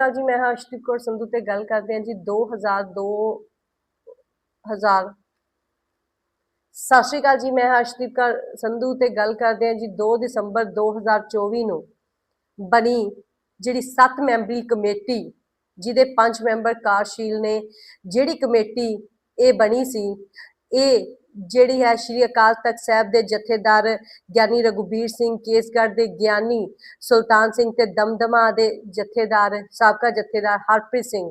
ਤਾਂ ਜੀ ਮੈਂ ਹਰਸ਼ਦੀਪ ਕੌਰ ਸੰਧੂ ਤੇ ਗੱਲ ਕਰਦੇ ਹਾਂ ਜੀ 2002 ਹਜ਼ਾਰ ਸਤਿ ਸ਼੍ਰੀ ਅਕਾਲ ਜੀ, ਮੈਂ ਹਰਸ਼ਦੀਪ ਕੌਰ ਸੰਧੂ ਤੇ ਗੱਲ ਕਰਦੇ ਹਾਂ ਜੀ 2 ਦਸੰਬਰ 2024 ਨੂੰ ਬਣੀ ਜਿਹੜੀ 7 ਮੈਂਬਰੀ ਕਮੇਟੀ, ਜਿਹਦੇ 5 ਮੈਂਬਰ ਕਾਰਸ਼ੀਲ ਨੇ, ਜਿਹੜੀ ਕਮੇਟੀ ਇਹ ਬਣੀ ਸੀ, ਇਹ ਜਿਹੜੀ ਹੈ ਸ਼੍ਰੀ ਅਕਾਲ ਤਖਤ ਸਾਹਿਬ ਦੇ ਜਥੇਦਾਰ ਗਿਆਨੀ ਰਘੁਬੀਰ ਸਿੰਘ ਕੇਸਗੜ੍ਹ ਦੇ ਗਿਆਨੀ ਸੁਲਤਾਨ ਸਿੰਘ ਤੇ ਦਮਦਮਾ ਦੇ ਜਥੇਦਾਰ, ਸਾਬਕਾ ਜਥੇਦਾਰ ਹਰਪ੍ਰੀਤ ਸਿੰਘ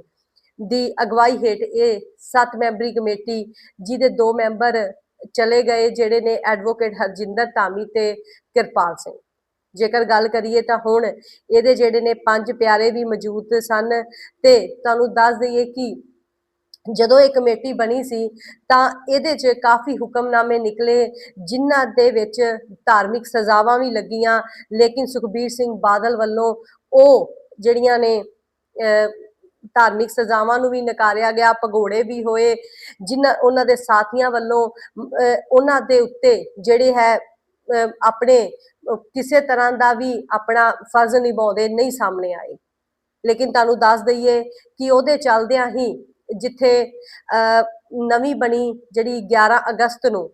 ਦੀ ਅਗਵਾਈ ਹੇਠ ਇਹ 7 ਮੈਂਬਰੀ ਕਮੇਟੀ, ਜਿਹਦੇ ਦੋ ਮੈਂਬਰ ਚਲੇ ਗਏ, ਜਿਹੜੇ ਨੇ ਐਡਵੋਕੇਟ ਹਰਜਿੰਦਰ ਧਾਮੀ ਤੇ ਕਿਰਪਾਲ ਸਿੰਘ। ਜੇਕਰ ਗੱਲ ਕਰੀਏ ਤਾਂ ਹੁਣ ਇਹਦੇ ਜਿਹੜੇ ਨੇ ਪੰਜ ਪਿਆਰੇ ਵੀ ਮੌਜੂਦ ਸਨ ਤੇ ਤੁਹਾਨੂੰ ਦੱਸ ਦਈਏ ਕਿ ਜਦੋਂ ਇਹ ਕਮੇਟੀ ਬਣੀ ਸੀ, ਤਾਂ ਇਹਦੇ 'ਚ ਕਾਫੀ ਹੁਕਮਨਾਮੇ ਨਿਕਲੇ, ਜਿਨ੍ਹਾਂ ਦੇ ਵਿੱਚ ਧਾਰਮਿਕ ਸਜ਼ਾਵਾਂ ਵੀ ਲੱਗੀਆਂ। ਲੇਕਿਨ ਸੁਖਬੀਰ ਸਿੰਘ ਬਾਦਲ ਵੱਲੋਂ ਉਹ ਜਿਹੜੀਆਂ ਨੇ ਧਾਰਮਿਕ ਸਜ਼ਾਵਾਂ ਨੂੰ ਵੀ ਨਕਾਰਿਆ ਗਿਆ, ਭਗੌੜੇ ਵੀ ਹੋਏ, ਜਿਨ੍ਹਾਂ, ਉਹਨਾਂ ਦੇ ਸਾਥੀਆਂ ਵੱਲੋਂ ਉਹਨਾਂ ਦੇ ਉੱਤੇ ਜਿਹੜੇ ਹੈ ਆਪਣੇ ਕਿਸੇ ਤਰ੍ਹਾਂ ਦਾ ਵੀ ਆਪਣਾ ਫਰਜ਼ ਨਿਭਾਉਂਦੇ ਨਹੀਂ ਸਾਹਮਣੇ ਆਏ। ਲੇਕਿਨ ਤੁਹਾਨੂੰ ਦੱਸ ਦਈਏ ਕਿ ਉਹਦੇ ਚੱਲਦਿਆਂ ਹੀ ਜਿੱਥੇ ਅਹ, ਨਵੀਂ ਬਣੀ ਜਿਹੜੀ 11 ਅਗਸਤ ਨੂੰ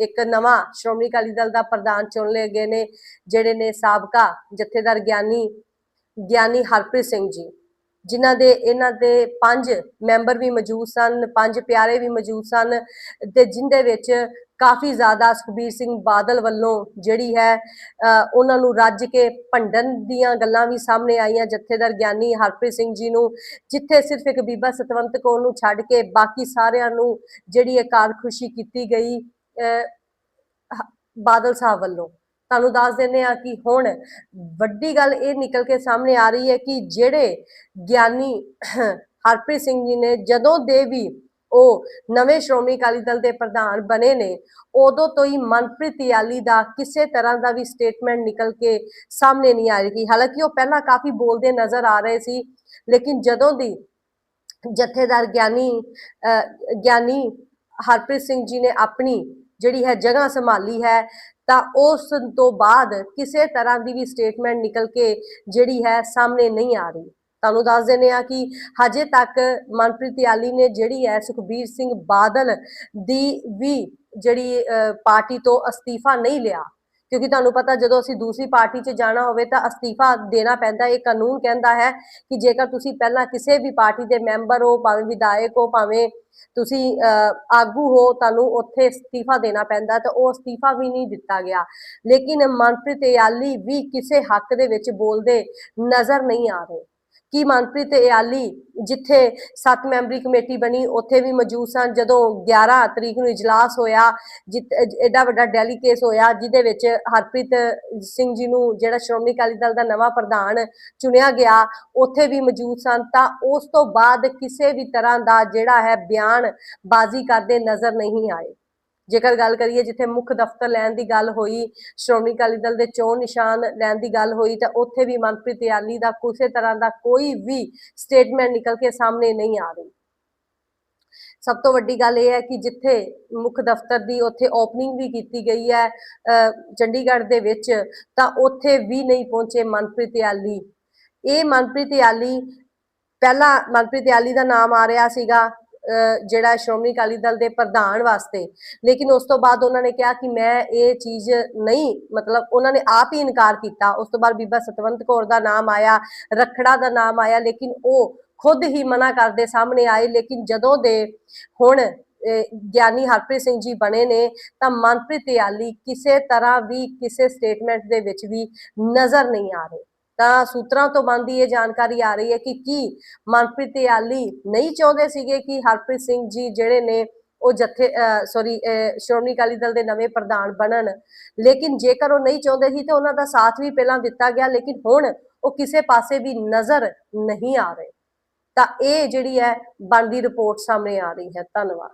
ਇੱਕ ਨਵਾਂ ਸ਼੍ਰੋਮਣੀ ਅਕਾਲੀ ਦਲ ਦਾ ਪ੍ਰਧਾਨ ਚੁਣ ਲਏ ਗਏ ਨੇ ਜਿਹੜੇ ਨੇ ਸਾਬਕਾ ਜਥੇਦਾਰ ਗਿਆਨੀ ਗਿਆਨੀ ਹਰਪ੍ਰੀਤ ਸਿੰਘ ਜੀ ਜਿਨ੍ਹਾਂ ਦੇ ਇਹਨਾਂ ਦੇ ਪੰਜ ਮੈਂਬਰ ਵੀ ਮੌਜੂਦ ਸਨ ਪੰਜ ਪਿਆਰੇ ਵੀ ਮੌਜੂਦ ਸਨ ਤੇ ਜਿੰਦੇ ਵਿੱਚ ਕਾਫੀ ਜ਼ਿਆਦਾ ਸੁਖਬੀਰ ਸਿੰਘ ਬਾਦਲ ਵੱਲੋਂ ਜਿਹੜੀ ਹੈ ਉਹਨਾਂ ਨੂੰ ਰੱਜ ਕੇ ਭੰਡਨ ਦੀਆਂ ਗੱਲਾਂ ਵੀ ਸਾਹਮਣੇ ਆਈਆਂ। ਜਥੇਦਾਰ ਗਿਆਨੀ ਹਰਪ੍ਰੀਤ ਸਿੰਘ ਜੀ ਨੂੰ ਜਿੱਥੇ ਸਿਰਫ ਇੱਕ ਬੀਬਾ ਸਤਵੰਤ ਕੌਰ ਨੂੰ ਛੱਡ ਕੇ ਬਾਕੀ ਸਾਰਿਆਂ ਨੂੰ ਜਿਹੜੀ ਇਹ ਕਾਰਖੁਸ਼ੀ ਕੀਤੀ ਗਈ ਬਾਦਲ ਸਾਹਿਬ ਵੱਲੋਂ। ਤੁਹਾਨੂੰ ਦੱਸ ਦਿੰਦੇ ਆ ਕਿ ਹੁਣ ਵੱਡੀ ਗੱਲ ਇਹ ਨਿਕਲ ਕੇ ਸਾਹਮਣੇ ਆ ਰਹੀ ਹੈ ਕਿ ਜਿਹੜੇ ਗਿਆਨੀ ਹਰਪ੍ਰੀਤ ਸਿੰਘ ਜੀ ਨੇ ਜਦੋਂ ਦੇ ਵੀ ਉਹ ਨਵੇਂ ਸ਼੍ਰੋਮਣੀ ਅਕਾਲੀ ਦਲ ਦੇ ਪ੍ਰਧਾਨ ਬਣੇ ਨੇ ਉਦੋਂ ਤੋਂ ਹੀ ਮਨਪ੍ਰੀਤ ਯਾਲੀ ਦਾ ਕਿਸੇ ਤਰ੍ਹਾਂ ਦਾ ਵੀ ਸਟੇਟਮੈਂਟ ਨਿਕਲ ਕੇ ਸਾਹਮਣੇ ਨਹੀਂ ਆ ਰਹੀ। ਹਾਲਾਂਕਿ ਉਹ ਪਹਿਲਾਂ ਕਾਫੀ ਬੋਲਦੇ ਨਜ਼ਰ ਆ ਰਹੇ ਸੀ ਲੇਕਿਨ ਜਦੋਂ ਦੀ ਜਥੇਦਾਰ ਗਿਆਨੀ ਅਹ, ਗਿਆਨੀ ਹਰਪ੍ਰੀਤ ਸਿੰਘ ਜੀ ਨੇ ਆਪਣੀ ਜਿਹੜੀ ਹੈ ਜਗ੍ਹਾ ਸੰਭਾਲੀ ਹੈ ਤਾਂ ਉਸ ਤੋਂ ਬਾਅਦ ਕਿਸੇ ਤਰ੍ਹਾਂ ਦੀ ਵੀ ਸਟੇਟਮੈਂਟ ਨਿਕਲ ਕੇ ਜਿਹੜੀ ਹੈ ਸਾਹਮਣੇ ਨਹੀਂ ਆ ਰਹੀ। ਤੁਹਾਨੂੰ ਦੱਸ ਦਿੰਦੇ ਆ ਕਿ ਹਜੇ ਤੱਕ ਮਨਪ੍ਰੀਤ ਯਾਲੀ ਨੇ ਜਿਹੜੀ ਹੈ ਸੁਖਬੀਰ ਸਿੰਘ ਬਾਦਲ ਦੀ ਵੀ ਜਿਹੜੀ ਪਾਰਟੀ ਤੋਂ ਅਸਤੀਫਾ ਨਹੀਂ ਲਿਆ। ਕਿਉਂਕਿ ਤੁਹਾਨੂੰ ਪਤਾ ਜਦੋਂ ਅਸੀਂ ਦੂਸਰੀ ਪਾਰਟੀ 'ਚ ਜਾਣਾ ਹੋਵੇ ਤਾਂ ਅਸਤੀਫਾ ਦੇਣਾ ਪੈਂਦਾ ਇਹ ਕਾਨੂੰਨ ਕਹਿੰਦਾ ਹੈ ਕਿ ਜੇਕਰ ਤੁਸੀਂ ਪਹਿਲਾਂ ਕਿਸੇ ਵੀ ਪਾਰਟੀ ਦੇ ਮੈਂਬਰ ਹੋ ਭਾਵੇਂ ਵਿਧਾਇਕ ਹੋ ਭਾਵੇਂ ਤੁਸੀਂ ਅਹ, ਆਗੂ ਹੋ ਤੁਹਾਨੂੰ ਉੱਥੇ ਅਸਤੀਫਾ ਦੇਣਾ ਪੈਂਦਾ ਤਾਂ ਉਹ ਅਸਤੀਫਾ ਵੀ ਨਹੀਂ ਦਿੱਤਾ ਗਿਆ। ਲੇਕਿਨ ਮਨਪ੍ਰੀਤ ਯਾਲੀ ਵੀ ਕਿਸੇ ਹੱਕ ਦੇ ਵਿੱਚ ਬੋਲਦੇ ਨਜ਼ਰ ਨਹੀਂ ਆ ਰਹੇ। ਕਿ ਮਨਪ੍ਰੀਤ ਇਆਲੀ ਜਿੱਥੇ 7 ਮੈਂਬਰੀ ਕਮੇਟੀ ਬਣੀ, ਉੱਥੇ ਵੀ ਮੌਜੂਦ ਸਨ ਜਦੋਂ 11 ਤਰੀਕ ਨੂੰ ਇਜਲਾਸ ਹੋਇਆ, ਜਿੱਤ- ਅਹ ਐਡਾ ਵੱਡਾ ਡੈਲੀ ਕੇਸ ਹੋਇਆ, ਜਿਹਦੇ ਵਿੱਚ ਹਰਪ੍ਰੀਤ ਸਿੰਘ ਜੀ ਨੂੰ ਜਿਹੜਾ ਸ਼੍ਰੋਮਣੀ ਅਕਾਲੀ ਦਲ ਦਾ ਨਵਾਂ ਪ੍ਰਧਾਨ ਚੁਣਿਆ ਗਿਆ, ਉੱਥੇ ਵੀ ਮੌਜੂਦ ਸਨ। ਤਾਂ ਉਸ ਤੋਂ ਬਾਅਦ ਕਿਸੇ ਵੀ ਤਰ੍ਹਾਂ ਦਾ ਜਿਹੜਾ ਹੈ ਬਿਆਨ ਬਾਜ਼ੀ ਕਰਦੇ ਨਜ਼ਰ ਨਹੀਂ ਆਏ। ਜੇਕਰ ਗੱਲ ਕਰੀਏ ਜਿੱਥੇ ਮੁੱਖ ਦਫ਼ਤਰ ਲੈਣ ਦੀ ਗੱਲ ਹੋਈ ਸ਼੍ਰੋਮਣੀ ਅਕਾਲੀ ਦਲ ਦੇ ਚੋਣ ਨਿਸ਼ਾਨ ਲੈਣ ਦੀ ਗੱਲ ਹੋਈ ਤਾਂ ਉੱਥੇ ਵੀ ਮਨਪ੍ਰੀਤ ਯਾਲੀ ਦਾ ਕਿਸੇ ਤਰ੍ਹਾਂ ਦਾ ਕੋਈ ਵੀ ਸਟੇਟਮੈਂਟ ਨਿਕਲ ਕੇ ਸਾਹਮਣੇ ਨਹੀਂ ਆ ਰਹੀ। ਸਭ ਤੋਂ ਵੱਡੀ ਗੱਲ ਇਹ ਹੈ ਕਿ ਜਿੱਥੇ ਮੁੱਖ ਦਫ਼ਤਰ ਦੀ ਉੱਥੇ ਓਪਨਿੰਗ ਵੀ ਕੀਤੀ ਗਈ ਹੈ ਅਹ, ਚੰਡੀਗੜ੍ਹ ਦੇ ਵਿੱਚ ਤਾਂ ਉੱਥੇ ਵੀ ਨਹੀਂ ਪਹੁੰਚੇ ਮਨਪ੍ਰੀਤ ਯਾਲੀ ਇਹ ਮਨਪ੍ਰੀਤ ਯਾਲੀ ਪਹਿਲਾਂ ਮਨਪ੍ਰੀਤ ਯਾਲੀ ਦਾ ਨਾਮ ਆ ਰਿਹਾ ਸੀਗਾ ਜਿਹੜਾ ਸ਼੍ਰੋਮਣੀ ਅਕਾਲੀ ਦਲ ਦੇ ਪ੍ਰਧਾਨ ਵਾਸਤੇ। ਲੇਕਿਨ ਉਸ ਤੋਂ ਬਾਅਦ ਉਹਨਾਂ ਨੇ ਕਿਹਾ ਕਿ ਮੈਂ ਇਹ ਚੀਜ਼ ਨਹੀਂ, ਮਤਲਬ ਉਹਨਾਂ ਨੇ ਆਪ ਹੀ ਇਨਕਾਰ ਕੀਤਾ। ਉਸ ਤੋਂ ਬਾਅਦ ਬੀਬਾ ਸਤਵੰਤ ਕੌਰ ਦਾ ਨਾਮ ਆਇਆ, ਰਖੜਾ ਦਾ ਨਾਮ ਆਇਆ, ਲੇਕਿਨ ਉਹ ਖੁਦ ਹੀ ਮਨਾ ਕਰਦੇ ਸਾਹਮਣੇ ਆਏ। ਲੇਕਿਨ ਜਦੋਂ ਦੇ ਹੁਣ ਗਿਆਨੀ ਹਰਪ੍ਰੀਤ ਸਿੰਘ ਜੀ ਬਣੇ ਨੇ, ਤਾਂ ਮਨਪ੍ਰੀਤ ਯਾਲੀ ਕਿਸੇ ਤਰ੍ਹਾਂ ਵੀ ਕਿਸੇ ਸਟੇਟਮੈਂਟ ਦੇ ਵਿੱਚ ਵੀ ਨਜ਼ਰ ਨਹੀਂ ਆ ਰਹੇ। ਤਾਂ ਸੂਤਰਾਂ ਤੋਂ ਬੰਦੀ ਇਹ ਜਾਣਕਾਰੀ ਆ ਰਹੀ ਹੈ ਕਿ ਕੀ ਮਨਪ੍ਰੀਤ ਯਾਲੀ ਨਹੀਂ ਚਾਹੁੰਦੇ ਸੀਗੇ ਕਿ ਹਰਪ੍ਰੀਤ ਸਿੰਘ ਜੀ ਜਿਹੜੇ ਨੇ ਉਹ ਜਥੇ ਸੌਰੀ ਸ਼੍ਰੋਮਣੀ ਅਕਾਲੀ ਦਲ ਦੇ ਨਵੇਂ ਪ੍ਰਧਾਨ ਬਣਨ। ਲੇਕਿਨ ਜੇਕਰ ਉਹ ਨਹੀਂ ਚਾਹੁੰਦੇ ਸੀ ਤਾਂ ਉਹਨਾਂ ਦਾ ਸਾਥ ਵੀ ਪਹਿਲਾਂ ਦਿੱਤਾ ਗਿਆ, ਲੇਕਿਨ ਹੁਣ ਉਹ ਕਿਸੇ ਪਾਸੇ ਵੀ ਨਜ਼ਰ ਨਹੀਂ ਆ ਰਹੇ। ਤਾਂ ਇਹ ਜਿਹੜੀ ਹੈ ਬਣਦੀ ਰਿਪੋਰਟ ਸਾਹਮਣੇ ਆ ਰਹੀ ਹੈ। ਧੰਨਵਾਦ।